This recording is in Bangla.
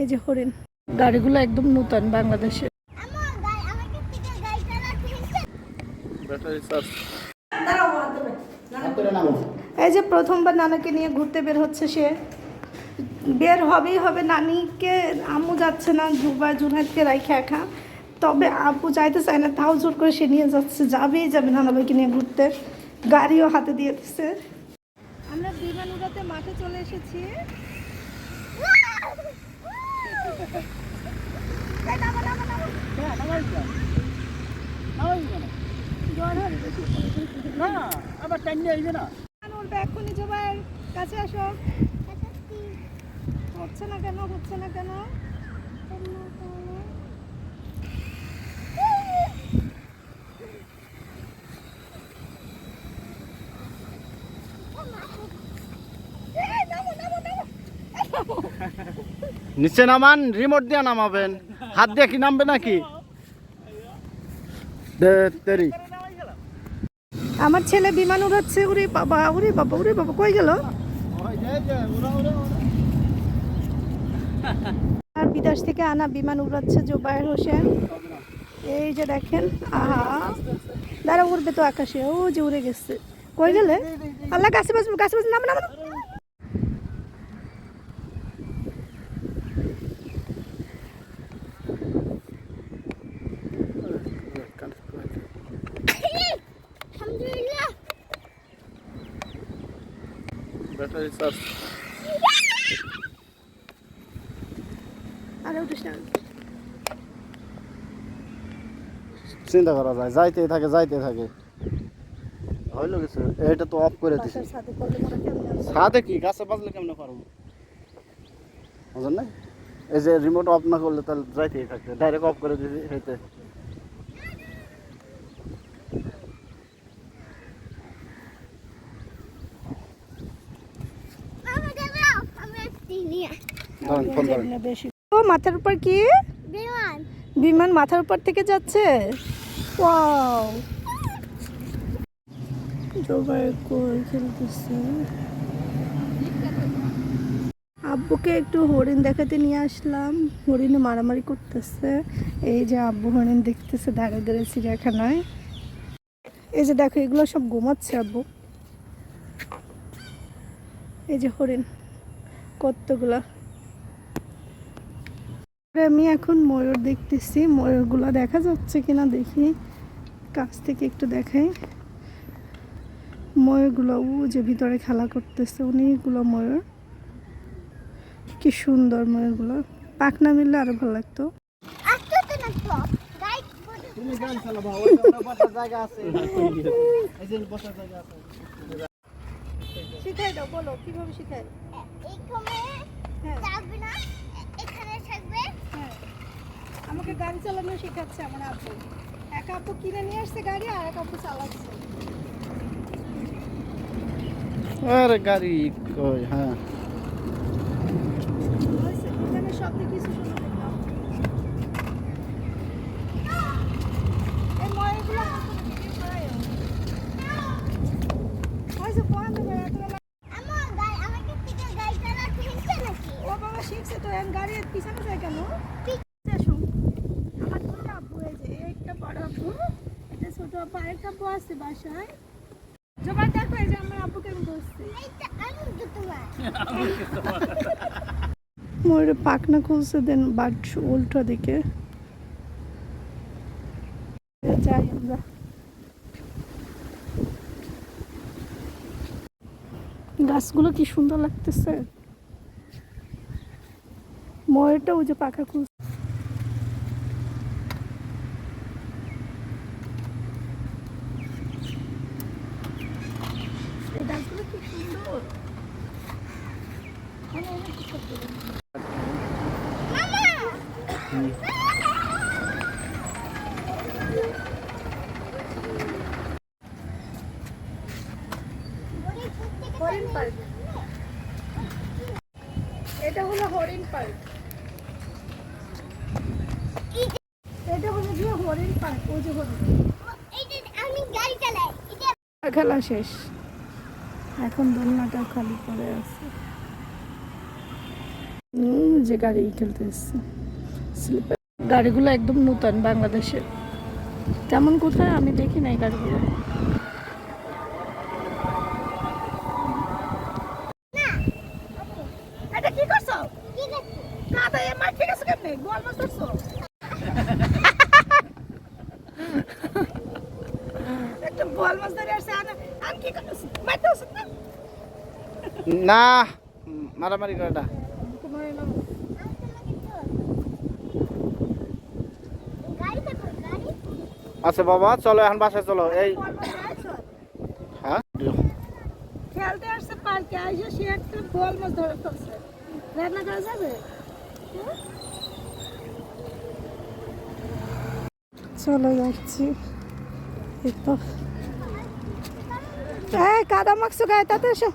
এই যে হরিণ গাড়িগুলো একদম নতুন বাংলাদেশে। এই যে প্রথমবার নানাকে নিয়ে ঘুরতে বের হচ্ছে সে। বের হবেই হবে, নানিকে, আম্মু যাচ্ছে না, জুবা, জুনাইদকে রাইখে একা। তবে আব্বু যাইতে চায় না, তাও জোর করে সে নিয়ে যাচ্ছে, যাবেই যাবে নানাভাইকে নিয়ে ঘুরতে। গাড়িও হাতে দিয়ে দিচ্ছে উড়াতে চলে এসেছি। আবার টাইম নিয়ে আইবে না। উঠবে এক্ষুনি জোবাইয়ের কাছে আসো হচ্ছে না কেন হচ্ছে না কেন? নিচে নামান রিমোট দিয়ে নামাবেন। হাত দিয়ে কি নামবে নাকি? আমার ছেলে বিমান উড়াচ্ছে উরে বাবা উরে বাবা উরে বাবা, কই গেল? আর বিদেশ থেকে আনা বিমান উড়াচ্ছে জোবায়ের হোসেন। এই যে দেখেন, আহা। দাঁড়া, উড়বে তো আকাশে। ও যে উড়ে গেছে। কই গেলে? আল্লাহ গাছে বাজবো গাছে বাজবো নাম নাম। Battery charge. চিন্তা করা যায় যাইতে থাকে যাইতে থাকে। হইল কিছু? এটা তো অফ করে দিছি। সাথে কি? গাছে বাজলে কেমনে পারব বুঝলেন না? এই যে রিমোট অফ না করলে তাহলে যাইতেই থাকবে। ডাইরেক্ট অফ করে দিছি হইতে। ও মাথার উপর কি? বিমান। মাথার উপর থেকে যাচ্ছে? ওয়াও। কোল খেলতেছে আব্বুকে একটু হরিণ দেখাতে নিয়ে আসলাম। হরিণে মারামারি করতেছে। এই যে আব্বু হরিণ দেখতেছে দাঁড়িয়ে দাঁড়িয়ে চিড়িয়াখানায়। এই যে দেখো এগুলো সব ঘুমাচ্ছে আব্বু। এই যে হরিণ। কতগুলা? আমি এখন ময়ূর দেখতেছি ময়ূরগুলো দেখা যাচ্ছে কিনা দেখি। কাছ থেকে একটু দেখাই। ময়ূরগুলো ও যে ভিতরে খেলা করতেছে অনেকগুলো ময়ূর। কি সুন্দর ময়ূরগুলো। পাখনা মিললে আরও ভালো লাগতো। শিখাই দাও বলো কীভাবে শিখাই আমাকে গাড়ি চালানো শেখাচ্ছে আমার আপু এক আপু কিনে নিয়ে আসছে গাড়ি আর এক আপু চালাচ্ছে। আরে গাড়ি কই হ্যাঁ। সব এখানে কিছু শোনা দেখলাম। এই ময়ূরগুলো আমার কোনো ভিডিও করায়ও। হয়েছে, বন্ধ করে এত বেলা- ও বাবা শিখছে তো এখন গাড়ির পিছনে যায় কেন। আমার দুটো আব্বু এই একটা বড় আব্বু, একটা ছোট আব্বু, আরেকটা আব্বু আছে বাসায়। জোবার দেখো, এই যে আমার আব্বু কেমন করছে। ময়ূরের পাখনা খুলছে দেন বাট উল্টো দিকে যাই আমরা গাছগুলো কি সুন্দর লাগতেছে ময়ূরটা ওই যে পাখা পার্ক। এটা হলো হরিণ পার্ক এটা হলো যে হরিণ পার্ক ওই যে হরিণ খেলা শেষ। এখন দোলনাটা খালি পড়ে আছে। যে গাড়ি খেলতে এসছে। স্লিপার গাড়িগুলো একদম নতুন বাংলাদেশের। তেমন কোথায় আমি দেখি নাই গাড়িগুলো। কি করছ? কাদা এ মাছ ঠিক আছে কেমনে? গোল মাছ ধরছো একটা গোল মাছ ধরে আসছে আর আর কি করছ মারতে ওষুধ না মারামারি করে না। তোমার আচ্ছা বাবা চলো এখন বাসায় চলো। এই হ্যাঁ? খেলতে আসছে পার্কে আইসে সে একটা গোল মাছ ধরে ফেলছে। রান্না করা যাবে? চলে যাচ্ছি। এই তো। এই কাদা মাখছো গায়ে তাতে এসো